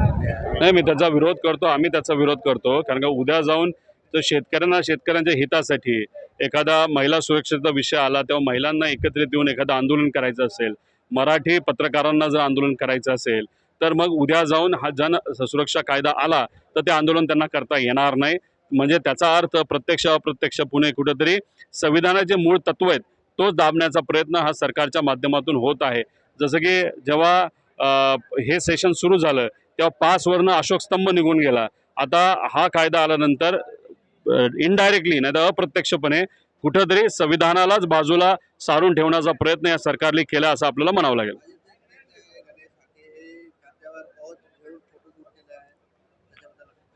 नाही मी त्याचा विरोध करतो आम्ही त्याचा विरोध करतो. कारण का उद्या जाऊन तर शेतकऱ्यांना शेतकऱ्यांच्या हितासाठी एखादा महिला सुरक्षेचा विषय आला तेव्हा महिलांना एकत्रित येऊन एखादं आंदोलन करायचं असेल मराठी पत्रकारांना जर आंदोलन करायचं असेल तर मग उद्या जाऊन हा जन सुरक्षा कायदा आला तर ते आंदोलन त्यांना करता येणार नाही. म्हणजे त्याचा अर्थ प्रत्यक्ष अप्रत्यक्ष पुणे कुठेतरी संविधानाचे मूळ तत्व आहेत तोच दाबण्याचा प्रयत्न हा सरकारच्या माध्यमातून होत आहे. जसं की जेव्हा हे सेशन सुरू झालं तेव्हा पासवरनं अशोक स्तंभ निघून गेला. आता हा कायदा आल्यानंतर इनडायरेक्टली नाही तर अप्रत्यक्षपणे कुठंतरी संविधानालाच बाजूला सारून ठेवण्याचा प्रयत्न या सरकारने केला असं आपल्याला म्हणावं लागेल.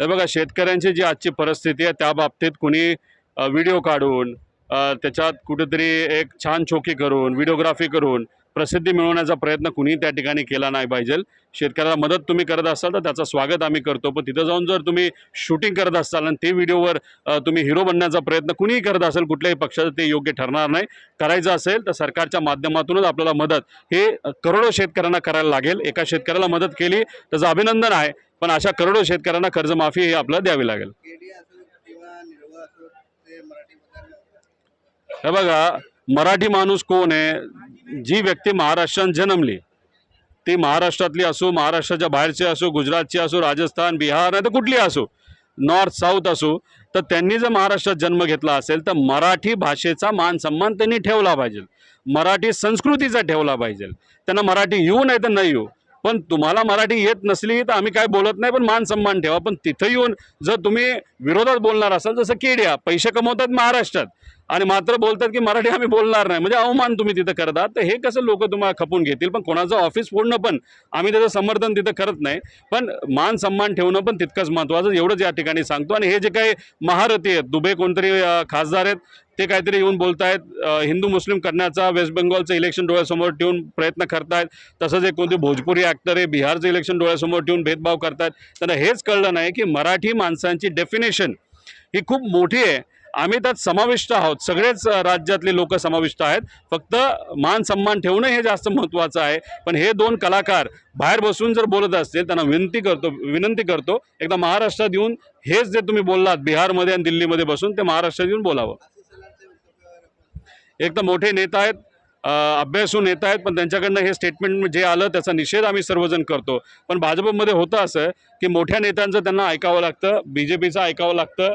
हे बघा शेतकऱ्यांची जी आजची परिस्थिती आहे त्या बाबतीत कुणी व्हिडिओ काढून त्याच्यात कुठेतरी एक छान चोकी करून व्हिडिओग्राफी करून प्रसिद्धी मिळवण्याचा प्रयत्न कुणीही त्या ठिकाणी केला नाही पाहिजे. शेतकऱ्याला मदत तुम्ही करत असाल तर त्याचं स्वागत आम्ही करतो. पण तिथं जाऊन जर तुम्ही शूटिंग करत असाल आणि ते व्हिडिओवर तुम्ही हिरो बनण्याचा प्रयत्न कुणीही करत असेल कुठल्याही पक्षाचं ते योग्य ठरणार नाही. करायचं असेल तर सरकारच्या माध्यमातूनच आपल्याला मदत हे करोडो शेतकऱ्यांना करायला लागेल. एका शेतकऱ्याला मदत केली त्याचं अभिनंदन आहे. पण अशा करोडो शेतकऱ्यांना कर्जमाफी ही आपल्याला द्यावी लागेल. हे बघा मराठी माणूस कोण आहे? जी व्यक्ती महाराष्ट्रात जन्मली ती महाराष्ट्रातली असो महाराष्ट्राच्या बाहेरची असो गुजरातची असो राजस्थान बिहार नाही तर कुठली असो नॉर्थ साऊथ असो तर त्यांनी जर महाराष्ट्रात जन्म घेतला असेल तर मराठी भाषेचा मान सन्मान त्यांनी ठेवला पाहिजे. मराठी संस्कृतीचा ठेवला पाहिजे. त्यांना मराठी येऊ नाही तर नाही येऊ. पण तुम्हाला मराठी येत नसली तर आम्ही काय बोलत नाही पण मान सन्मान ठेवा. पण तिथं येऊन जर तुम्ही विरोधात बोलणार असाल जसं केड्या पैसे कमवतात महाराष्ट्रात. आणि मात्र बोलतात की मराठी आम्ही बोलणार नाही. म्हणजे अवमान तुम्ही तिथं करतात. तर हे कसं लोक तुम्हाला खपून घेतील? पण कोणाचं ऑफिस फोडणं पण आम्ही त्याचं समर्थन तिथं करत नाही. पण मान सन्मान ठेवणं पण तितकंच महत्त्वाचं. एवढंच या ठिकाणी सांगतो. आणि हे जे काही महारथी आहेत दुबे कोणतरी खासदार आहेत ते काहीतरी येऊन बोलतायत. हिंदू मुस्लिम करण्याचा वेस्ट बेंगॉलचं इलेक्शन डोळ्यासमोर ठेवून प्रयत्न करतायत. तसंच एक कोणते भोजपुरी ॲक्टर आहे बिहारचं इलेक्शन डोळ्यासमोर ठेवून भेदभाव करतायत. त्यांना हेच कळलं नाही की मराठी माणसांची डेफिनेशन ही खूप मोठी आहे. आम्ही त्यात समाविष्ट आहोत. सगळेच राज्यातले लोक समाविष्ट आहेत. फक्त मान सन्मान ठेवणं हे जास्त महत्त्वाचं आहे. पण हे दोन कलाकार बाहेर बसून जर बोलत असतील त्यांना विनंती करतो विनंती करतो एकदा महाराष्ट्रात येऊन हेच जे तुम्ही बोललात बिहारमध्ये आणि दिल्लीमध्ये बसून ते महाराष्ट्रात येऊन बोलावं. एक तर मोठे नेता आहेत अभ्यासून येत आहेत पण त्यांच्याकडनं हे स्टेटमेंट जे आलं त्याचा निषेध आम्ही सर्वजण करतो. पण भाजपमध्ये होतं असं की मोठ्या नेत्यांचं त्यांना ऐकावं लागतं बी जे पीचं ऐकावं लागतं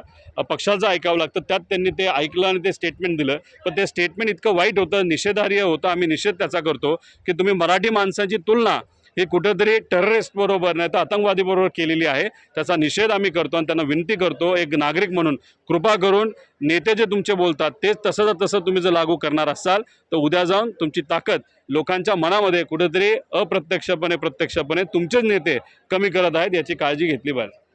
पक्षाचं ऐकावं लागतं. त्यात त्यांनी ते ऐकलं आणि ते स्टेटमेंट दिलं. पण ते स्टेटमेंट इतकं वाईट होतं निषेधार्ह होतं आम्ही निषेध त्याचा करतो की तुम्ही मराठी माणसाची तुलना ही कुठंतरी टेररिस्ट बरोबर नाही तर आतंकवादी बरोबर केलेली आहे. त्याचा निषेध आम्ही करतो आणि त्यांना विनंती करतो एक नागरिक म्हणून. कृपा करून नेते जे तुमचे बोलतात तेच तसं तसं तुम्ही जर लागू करणार असाल तर उद्या जाऊन तुमची ताकद लोकांच्या मनामध्ये कुठंतरी अप्रत्यक्षपणे प्रत्यक्षपणे तुमचेच नेते कमी करत आहेत याची काळजी घेतली पाहिजे.